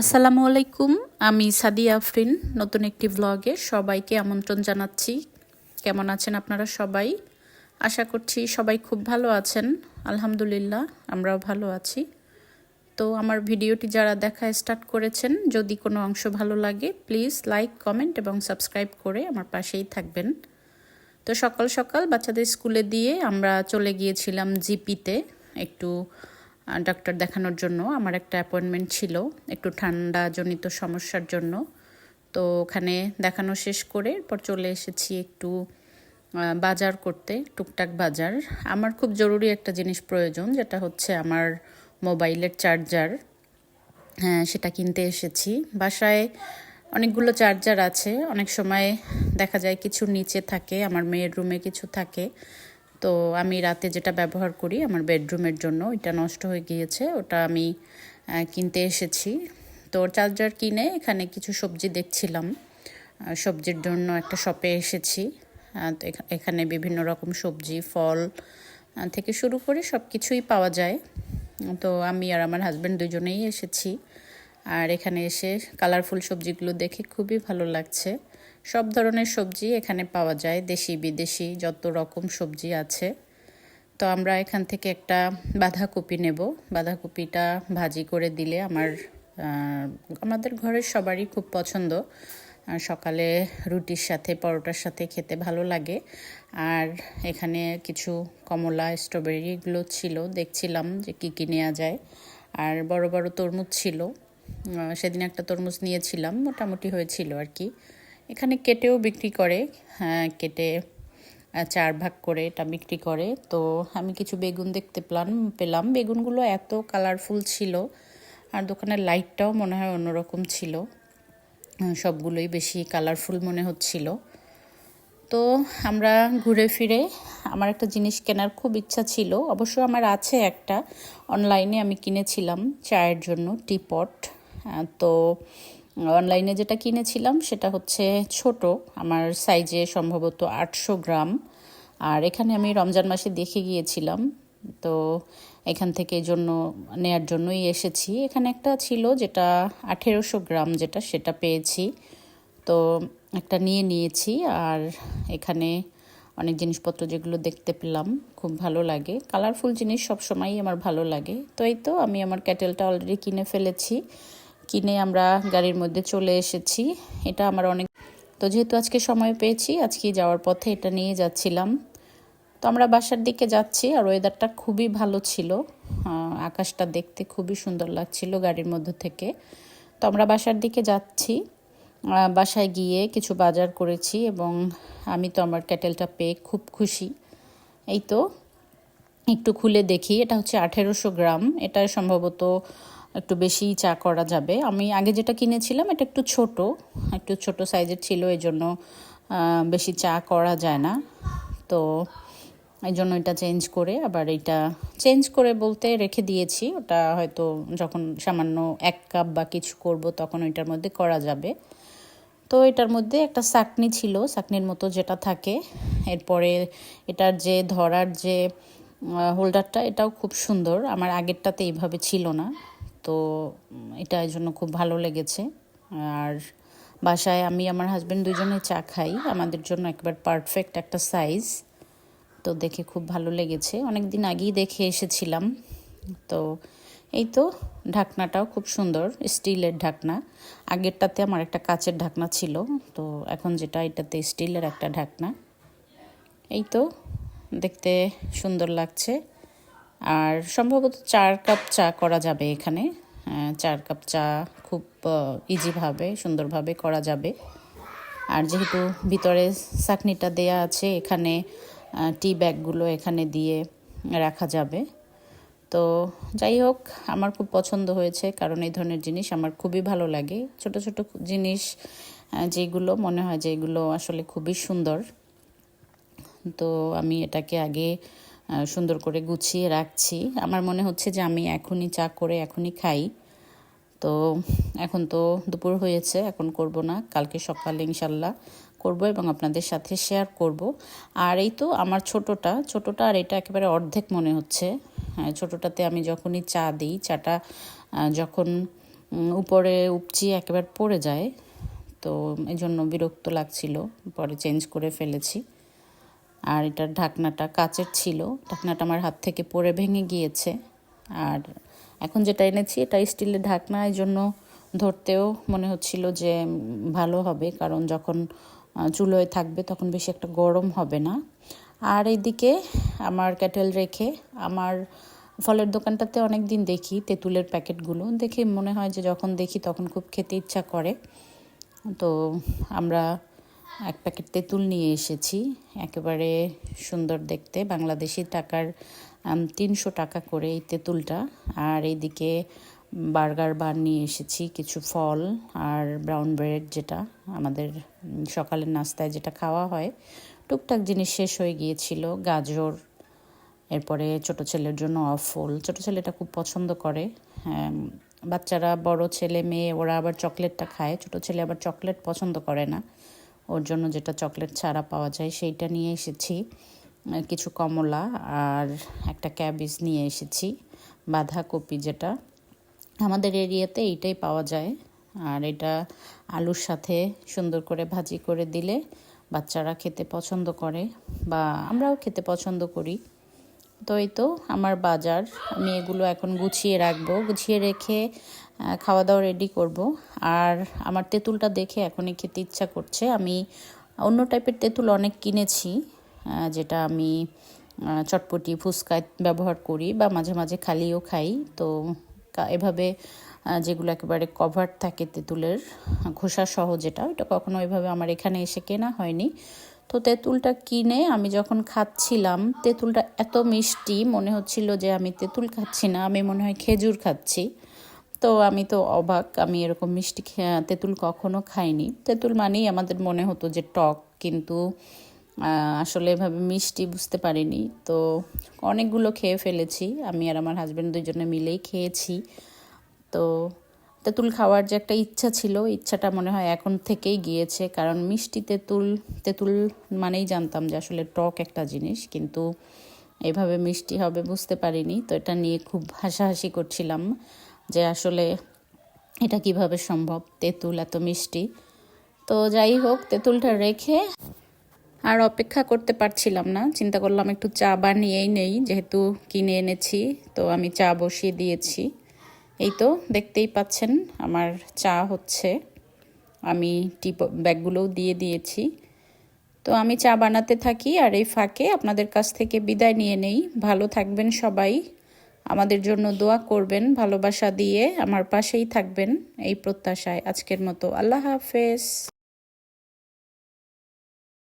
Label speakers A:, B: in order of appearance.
A: আসসালামু আলাইকুম, আমি সাদিয়া আফরিন, নতুন একটি ব্লগে সবাইকে আমন্ত্রণ জানাচ্ছি। কেমন আছেন আপনারা সবাই? আশা করছি সবাই খুব ভালো আছেন। আলহামদুলিল্লাহ, আমরাও ভালো আছি। তো আমার ভিডিওটি যারা দেখা স্টার্ট করেছেন, যদি কোনো অংশ ভালো লাগে প্লিজ লাইক কমেন্ট এবং সাবস্ক্রাইব করে আমার পাশেই থাকবেন। তো সকাল সকাল বাচ্চাদের স্কুলে দিয়ে আমরা চলে গিয়েছিলাম জিপিতে একটু ডাক্তার দেখানোর জন্য। আমার একটা অ্যাপয়েন্টমেন্ট ছিল একটু ঠান্ডা জনিত সমস্যার জন্য। তো ওখানে দেখানো শেষ করে এরপর চলে এসেছি একটু বাজার করতে, টুকটাক বাজার। আমার খুব জরুরি একটা জিনিস প্রয়োজন, যেটা হচ্ছে আমার মোবাইলের চার্জার হ্যাঁ সেটা কিনতে এসেছি। বাসায় অনেকগুলো চার্জার আছে। অনেক সময় দেখা যায় কিছু নিচে থাকে, আমার মেয়ের রুমে কিছু থাকে। তো আমি রাতে যেটা ব্যবহার করি আমার বেডরুমের জন্য, ওইটা নষ্ট হয়ে গিয়েছে, ওটা আমি কিনতে এসেছি। তো চার্জার কিনে এখানে কিছু সবজি দেখছিলাম সবজির জন্য একটা শপে এসেছি। তো এখানে বিভিন্ন রকম সবজি, ফল থেকে শুরু করে সব কিছুই পাওয়া যায়। তো আমি আর আমার হাজব্যান্ড দুজনেই এসেছি। আর এখানে এসে কালারফুল সবজিগুলো দেখে খুবই ভালো লাগছে। সব ধরনের সবজি এখানে পাওয়া যায়, দেশি, বিদেশি যত রকম সবজি আছে। তো আমরা এখান থেকে একটা বাঁধাকপি নেব। বাঁধাকপিটা ভাজি করে দিলে আমার আমাদের ঘরের সবারই খুব পছন্দ। সকালে রুটির সাথে, পরোটার সাথে খেতে ভালো লাগে। আর এখানে কিছু কমলা, স্ট্রবেরি এগুলো ছিল, দেখছিলাম যে কী কী নেওয়া যায়। আর বড় বড় তরমুজ ছিল। সেদিন একটা তরমুজ নিয়েছিলাম, মোটামুটি হয়েছিল আর কি। এখানে কেটেও বিক্রি করে হ্যাঁ কেটে চার ভাগ করে এটা বিক্রি করে। তো আমি কিছু বেগুন দেখতে পেলাম পেলাম। বেগুনগুলো এত কালারফুল ছিল, আর দোকানের লাইটটাও মনে হয় অন্যরকম ছিল। সবগুলোই বেশি কালারফুল মনে হচ্ছিল। তো আমরা ঘুরে ফিরে, আমার একটা জিনিস কেনার খুব ইচ্ছা ছিল। অবশ্য আমার আছে একটা। অনলাইনে আমি কিনেছিলাম চায়ের জন্য টিপট তো অনলাইনে যেটা কিনেছিলাম সেটা হচ্ছে ছোট, আমার সাইজে সম্ভবত আটশো গ্রাম। আর এখানে আমি রমজান মাসে দেখে গিয়েছিলাম, তো এখান থেকে জন্য, নেয়ার জন্যই এসেছি। এখানে একটা ছিল যেটা আঠেরোশো গ্রাম যেটা, সেটা পেয়েছি। তো একটা নিয়ে নিয়েছি, আর এখানে অনেক জিনিসপত্র যেগুলো দেখতে পেলাম, খুব ভালো লাগে। কালারফুল জিনিস সব সময়ই আমার ভালো লাগে। তো এই তো, আমি আমার ক্যাটেলটা অলরেডি কিনে ফেলেছি। কিনে আমরা গাড়ির মধ্যে চলে এসেছি। এটা আমার অনেক তো যেহেতু আজকে সময় পেয়েছি আজকে যাওয়ার পথে এটা নিয়ে যাচ্ছিলাম। তো আমরা বাসার দিকে যাচ্ছি আর ওয়েদারটা খুবই ভালো ছিল। আকাশটা দেখতে খুবই সুন্দর লাগছিল গাড়ির মধ্যে থেকে। তো আমরা বাসার দিকে যাচ্ছি। বাসায় গিয়ে কিছু বাজার করেছি এবং আমি তো আমার ক্যাটেলটা পেয়ে খুব খুশি। এই তো একটু খুলে দেখি, এটা হচ্ছে আঠেরোশো গ্রাম। এটা সম্ভবত একটু বেশি চা করা যাবে। আমি আগে যেটা কিনেছিলাম এটা একটু ছোট একটু ছোট সাইজের ছিল এই জন্য বেশি চা করা যায় না। তো এই জন্য এটা চেঞ্জ করে আবার এটা চেঞ্জ করে বলতে রেখে দিয়েছি। ওটা হয়তো যখন সামান্য এক কাপ বা কিছু করব তখন ওইটার মধ্যে করা যাবে। তো এটার মধ্যে একটা চাকনি ছিল, চাকনির মতো যেটা থাকে। এরপরে এটার যে ধরার যে হোল্ডারটা এটাও খুব সুন্দর। আমার আগেরটাতে এইভাবে ছিল না। তো এটা এই জন্য খুব ভালো লেগেছে। আর বাসায় আমি আমার হাজব্যান্ড দুজনে চা খাই, আমাদের জন্য একবার পারফেক্ট একটা সাইজ তো দেখে খুব ভালো লেগেছে। অনেক দিন আগেই দেখে এসেছিলাম, তো এই তো ঢাকনাটাও খুব সুন্দর স্টিলের ঢাকনা। আগেরটাতে আমার একটা কাচের ঢাকনা ছিল, তো এখন যেটা এটাতে স্টিলের একটা ঢাকনা। এই তো দেখতে সুন্দর লাগছে। আর সম্ভবত চার কাপ চা করা যাবে এখানে। চার কাপ চা খুব ইজিভাবে সুন্দরভাবে করা যাবে। আর যেহেতু ভিতরে চাকনিটা দেয়া আছে, এখানে টি ব্যাগগুলো এখানে দিয়ে রাখা যাবে। তো যাই হোক, আমার খুব পছন্দ হয়েছে কারণ এই ধরনের জিনিস আমার খুবই ভালো লাগে। ছোট ছোট জিনিস যেগুলো মনে হয় যে এগুলো আসলে খুবই সুন্দর। তো আমি এটাকে আগে সুন্দর করে গুছিয়ে রাখছি। আমার মনে হচ্ছে যে আমি এখনই চা করে এখনই খাই। তো এখন তো দুপুর হয়েছে, এখন করব না। কালকে সকালে ইনশাল্লাহ করব এবং আপনাদের সাথে শেয়ার করব। আর এই তো আমার ছোটটা ছোটটা আর এটা একেবারে অর্ধেক মনে হচ্ছে। হ্যাঁ ছোটোটাতে আমি যখনই চা দিই, চাটা যখন উপরে উপচি একেবারে পড়ে যায়, তো এই জন্য বিরক্ত লাগছিল, পরে চেঞ্জ করে ফেলেছি। আর এটার ঢাকনাটা কাচের ছিল। ঢাকনাটা আমার হাত থেকে পড়ে ভেঙে গিয়েছে। আর এখন যেটা এনেছি, এটা স্টিলের ঢাকনা। এই জন্য ধরতেও মনে হচ্ছিল যে ভালো হবে, কারণ যখন চুলোয় থাকবে তখন বেশি একটা গরম হবে না। আর এইদিকে আমার ক্যাটেল রেখে আমার ফলের দোকানটাতে অনেক দিন দেখি তেঁতুলের প্যাকেটগুলো। দেখে মনে হয় যে যখন দেখি তখন খুব খেতে ইচ্ছা করে। তো আমরা এক প্যাকেট তেঁতুল নিয়ে এসেছি। একেবারে সুন্দর দেখতে। বাংলাদেশি টাকার তিনশো টাকা করে এই তেঁতুলটা। আর এইদিকে বার্গার বান নিয়ে এসেছি কিছু ফল আর ব্রাউন ব্রেড যেটা আমাদের সকালের নাস্তায় যেটা খাওয়া হয়। টুকটাক জিনিস শেষ হয়ে গিয়েছিল গাজর এরপরে ছোট ছেলের জন্য অফল। ছোট ছেলেটা খুব পছন্দ করে। হ্যাঁ, বাচ্চারা বড় ছেলে মেয়ে ওরা আবার চকলেটটা খায়। ছোট ছেলে আবার চকলেট পছন্দ করে না। ওর জন্য যেটা চকলেট ছাড়া পাওয়া যায় সেইটা নিয়ে এসেছি কিছু কমলা আর একটা ক্যাবেজ নিয়ে এসেছি, বাঁধাকপি যেটা। আমাদের এরিয়াতে এইটাই পাওয়া যায়। আর এটা আলুর সাথে সুন্দর করে ভাজি করে দিলে বাচ্চারা খেতে পছন্দ করে বা আমরাও খেতে পছন্দ করি। তো এই তো আমার বাজার। আমি এগুলো এখন গুছিয়ে রাখব। গুছিয়ে রেখে খাওয়া দাওয়া রেডি করব। আর আমার তেঁতুলটা দেখে এখনই খেতে ইচ্ছা করছে। আমি অন্য টাইপের তেঁতুল অনেক কিনেছি যেটা আমি চটপটি ফুচকায় ব্যবহার করি বা মাঝে মাঝে খালিও খাই। তো এভাবে যেগুলো একেবারে কভার থাকে তেঁতুলের, খোসা সহ যেটা, ওইটা কখনো এভাবে আমার এখানে এসে কেনা হয়নি। তো তেঁতুলটা কিনে আমি যখন খাচ্ছিলাম, তেঁতুলটা এত মিষ্টি, মনে হচ্ছিল যে আমি তেঁতুল খাচ্ছি না, আমি মনে হয় খেজুর খাচ্ছি। তো আমি তো অবাক, আমি এরকম মিষ্টি তেঁতুল কখনো খাইনি। তেঁতুল মানেই আমাদের মনে হতো যে টক, কিন্তু আসলে এভাবে মিষ্টি বুঝতে পারিনি। তো অনেকগুলো খেয়ে ফেলেছি, আমি আর আমার হাজব্যান্ড দুজনে মিলেই খেয়েছি। তো তেঁতুল খাওয়ার যে একটা ইচ্ছা ছিল, ইচ্ছাটা মনে হয় এখন থেকেই গিয়েছে। কারণ মিষ্টি তেঁতুল তেঁতুল মানেই জানতাম যে আসলে টক একটা জিনিস, কিন্তু এভাবে মিষ্টি হবে বুঝতে পারিনি। তো এটা নিয়ে খুব হাসাহাসি করছিলাম। যে আসলে এটা কীভাবে সম্ভব? তেঁতুল এত মিষ্টি। তো যাই হোক, তেঁতুলটা রেখে আর অপেক্ষা করতে পারছিলাম না। চিন্তা করলাম একটু চা বানিয়েই নেই, যেহেতু কিনে এনেছি, তো আমি চা বসিয়ে দিয়েছি। এই তো, দেখতেই পাচ্ছেন আমার চা হচ্ছে। আমি টি ব্যাগগুলোও দিয়ে দিয়েছি। তো আমি চা বানাতে থাকি আর এই ফাঁকে আপনাদের কাছ থেকে বিদায় নিয়ে নেই। ভালো থাকবেন সবাই। আমাদের জন্য দোয়া করবেন, ভালোবাসা দিয়ে আমার পাশেই থাকবেন এই প্রত্যাশায় আজকের মতো। আল্লাহ হাফেজ।